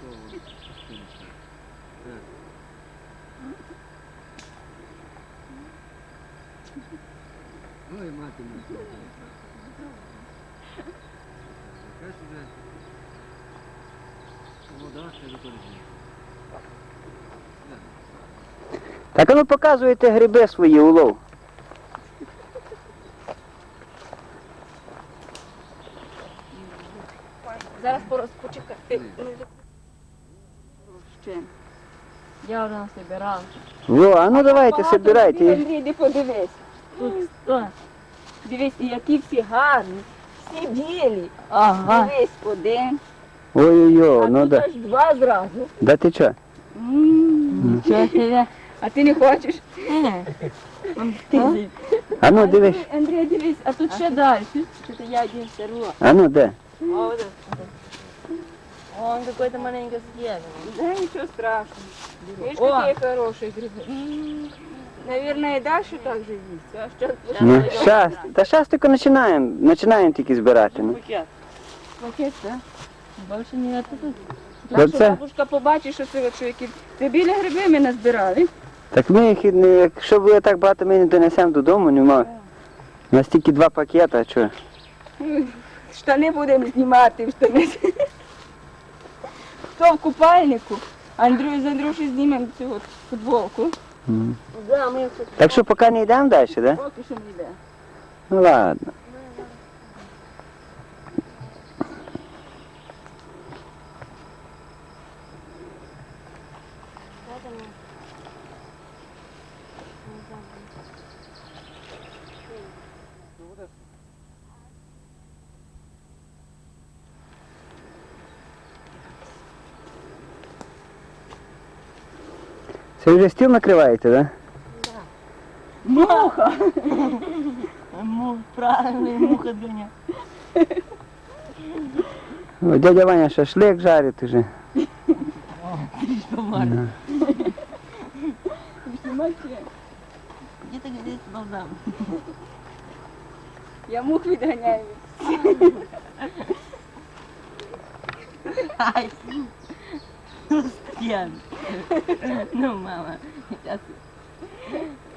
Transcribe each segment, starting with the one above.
То от, сонце. Е. Ой, мати мій. Якась уже вода ще використовує. Так а ну показуєте гриби свої улов. Зараз порос, почекай. Ти не Ще. Я. Во, а ну давайте, собирайте. Андрій, іди подивись. Тут сто. Дивись, і які всі гарні. Всі білі. Ага. Дивись, один. Ой-ой-ой, ну тут да. аж два зразу. Да ти чо? М, Нічого себе. А ти не хочеш? Е. А ну дивись. Андрій, дивись, а тут ще далі. Що то я один сорву. А ну де? О, вот это. Он какой-то маленький съеден. Да, нічого страшного. Видишь, О. какие хорошие грибы. Наверное, и дальше так же есть. А сейчас Ну, щас. Та щас тільки починаємо. Починаємо тільки збирати. Ну. Пакет. пакет, да? Больше тут. Бо Так це- бабушка побачить, що це от що які. Це білі гриби ми назбирали. Так ми їх, і не- якщо буде так багато, ми не донесемо додому, нема. У нас тільки два пакета, а що? Штани будемо знімати в штани. Хто в купальнику? Андрій з Андрюші знімемо цю от футболку. Так що поки не йдемо далі, так? Да? Поки що не йдемо. Ну ладно. Це вже стіл накриваєте, так? Да? Муха! Мух, правильный муха Дуня. О, дядя Ваня шашлик жарить уже. Помар. Да. Знімайте. Где-то здесь должна. Я мух відганяю. Ай. Стен. Ну, мама. Сейчас.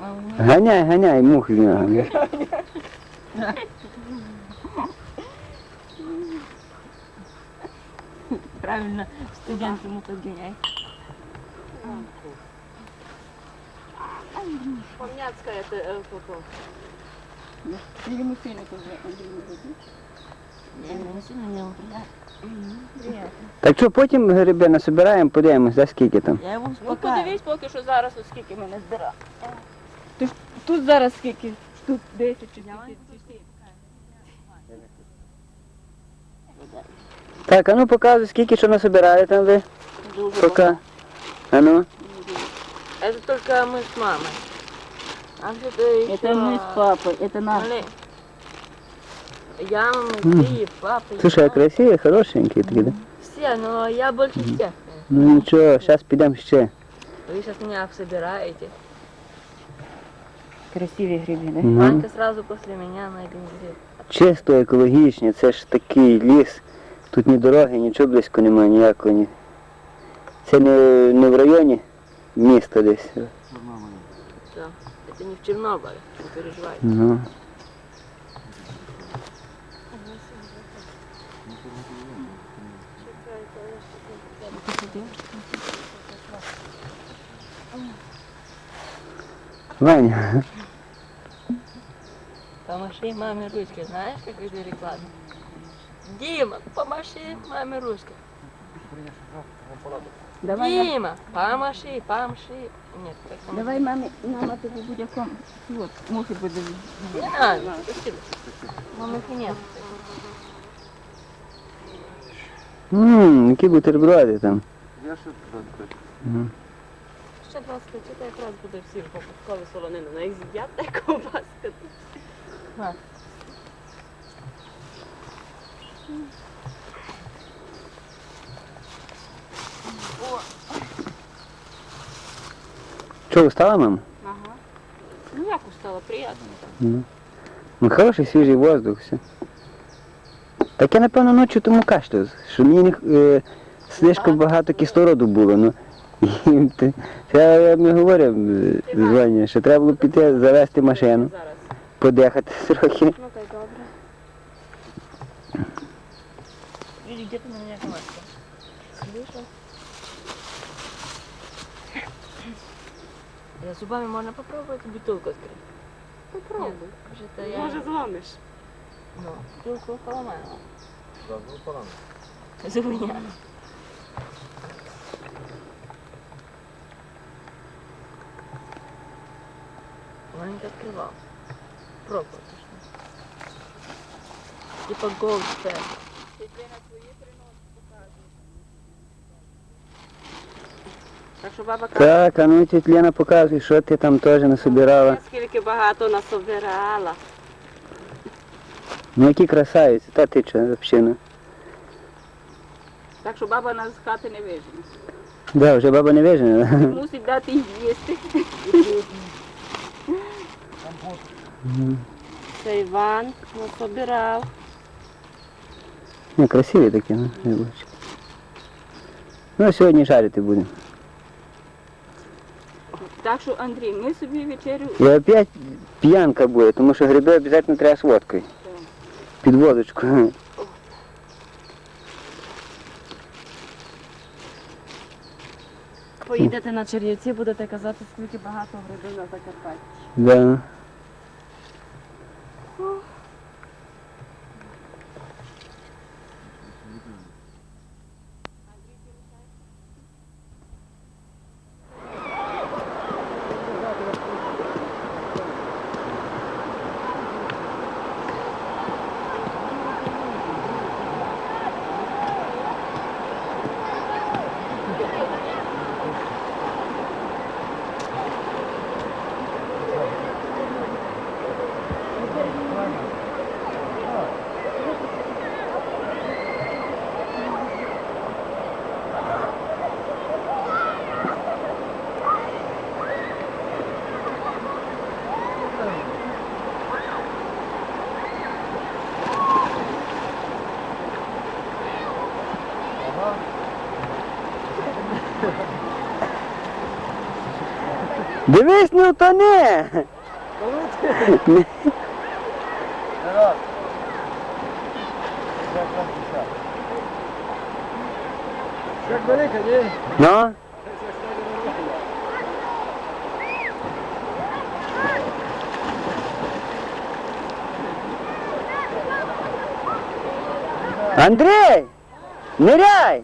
Мама, не Ганяй, ганяй, мух з нього. правильно студенты муха гоняй. Помняцкая это э, фото. Йому сильно вже Андрій Так що потім гриби насобираємо, подивимось, за скільки там. Я его Ну успокаиваю. подивись поки що зараз от скільки ми назбирали. Ти ж тут зараз скільки? Штук 10 чи скільки? Так, а ну показуй, скільки що насобирали там ви. Дуже Пока. А ну. Это только мы с мамой. А что-то еще... Это мы с папой, это наш. Смотри. Я, мама, М. ты, папа. Слушай, а я. красиві, хорошенькі такі, да? Все, но я больше всех. Ну нічого, зараз підемо ще. Вы сейчас меня собираете. Красиві гриби, да? Ну, Ванька сразу после меня на один гриб. чисто екологічні, це ж такий ліс. Тут ні дороги, нічого близько немає, ніякого. Ні. Це не, не в районі міста десь. Мама. Все. Это не в Чернобыле, не переживайте. Ну. Ваня, Помаши маме ручкой, знаешь, как это реклама? Дима, помаши маме ручкой. Давай, я- Дима, помаши, помаши. Нет, как там? давай мамі, мама тобі буде ком. От, мухи буде. Не надо, спасибо. Мамы нет. Ммм, які бутерброди там. Я ще туди. Мгм. Ще 20 це якраз буде всі попадкові солонини. На їх з'їдять та ковбаска. Що, устала, мама? Ага. Ну як устала, приємно. Ну. Ну, хороший свіжий воздух, все. Так я, напевно, ночі тому кашляв, що мені не, е, слишком багато кислороду було. Ну, і те- це я не говорив е, з Ванею, що треба було піти завести машину, Зараз. подихати трохи. Ну так добре. Видишь, где ты на меня команда? Слышал? Я зубами можно попробовать бутылку открыть? Попробуй. Нет, что-то я... Може зломиш. Ну, бутылку поломаю. Забув полами. Зубы Маленько открывал. Пробовал. Типа голд. Так що баба каже, Так, а ну тіть Лена показуй, що ти там теж насобирала. скільки багато насобирала. Ну які красавиці, та ти що, взагалі. Так що баба нас з хати не вижене. Да, вже баба не вижена. Мусить дати їй їсти. Це Іван насобирав. Ну, красиві такі, ну, яблучки. Ну, сьогодні жарити будемо. Так що, Андрій, ми собі вечерю І опять п'янка буде, тому що гриби обов'язково треба з водкою. Під водочку. поїдете на Чернівці, будете казати, скільки багато грибів на Закарпатті. Да. Дивись, не. Як вам піша? Ні? Ну? Андрей! Ныряй!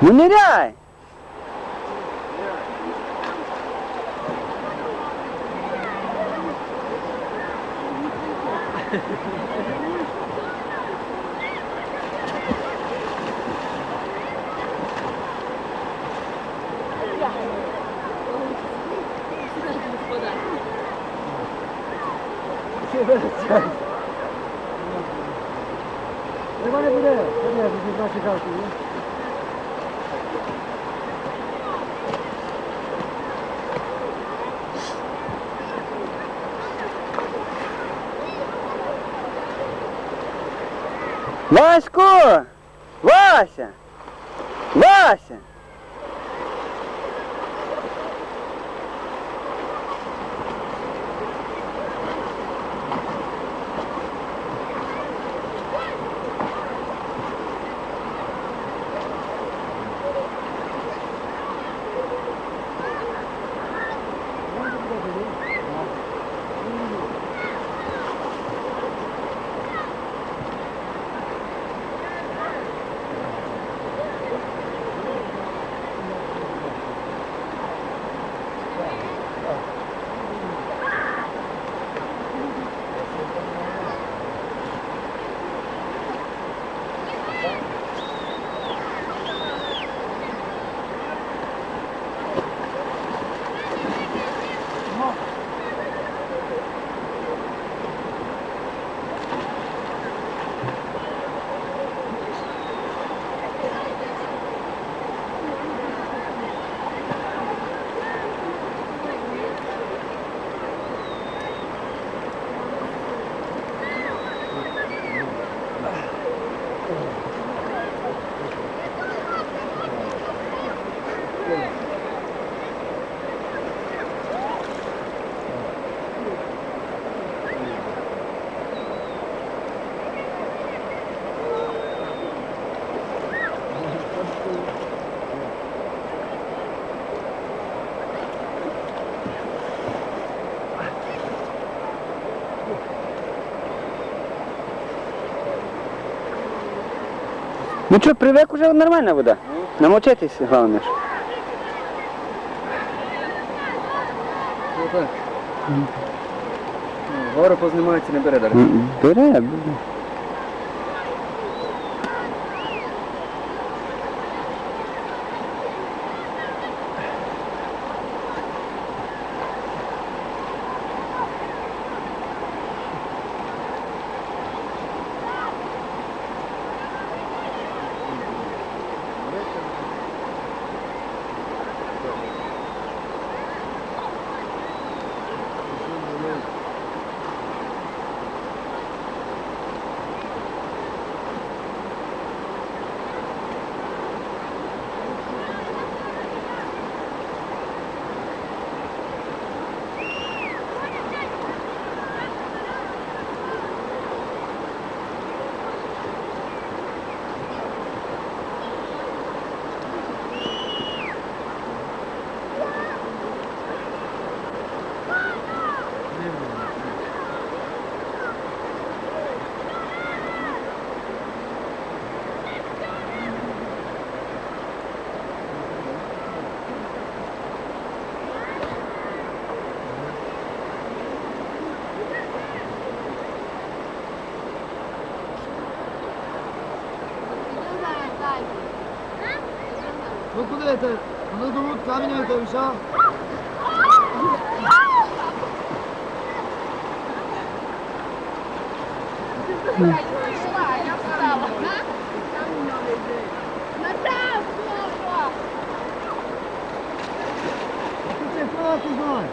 Ну ныряй! Нема не буде. Ні, тут наші карти, ні? Васько! Вася! Вася! Ну що, привик уже нормальна вода. Намочитись, головне ж. Ну, Гори познімаються, не бере далі. М, Бере, бере. Ну куди це? Ну тут камінь це все. Ти це хто ти знаєш?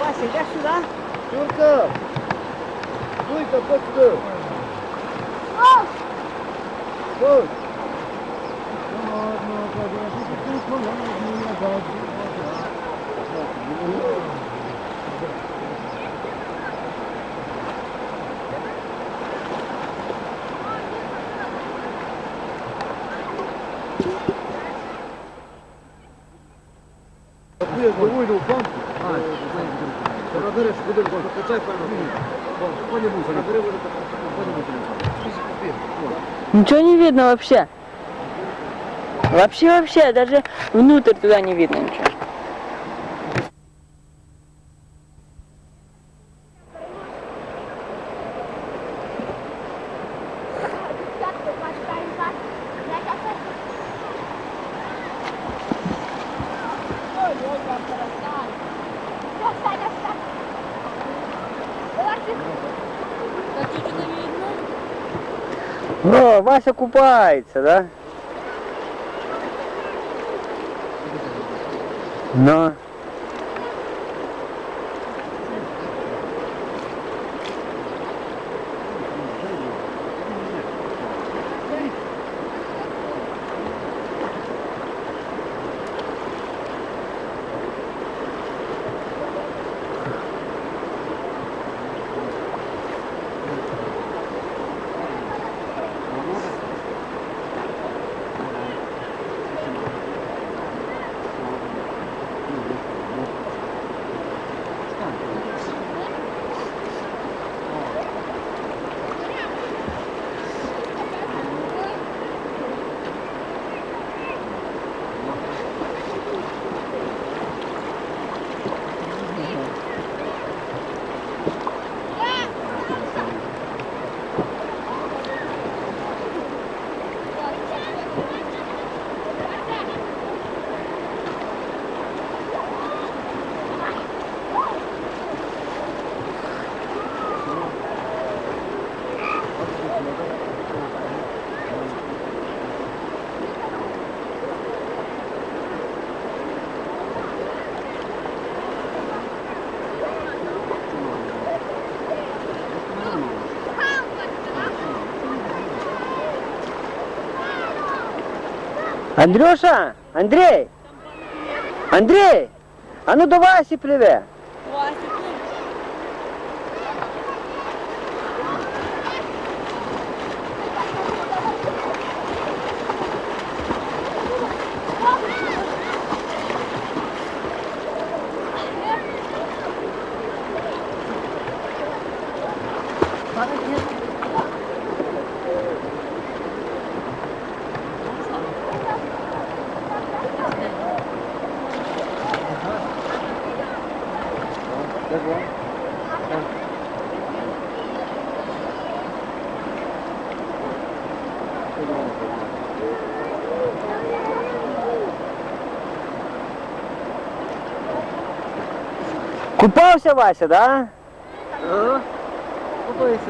Вася, йдеш сюди? Юрка! Дуйка, будь сюди! Ой! Я довольно в банку. А, Набереш, куди почай. Мусор, набери мусор. Ничего не видно вообще. Вообще, вообще, даже внутрь туда не видно ничего. О, Вася купається, да? Ну. Андрюша! Андрей, Андрей, А ну до Васі пливе! Купався Вася, да? Ага. Купайся,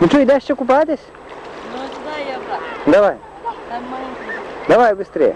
ну. Що, йдеш ще купатись? Ну, сюди я брат. Давай, давай швидше.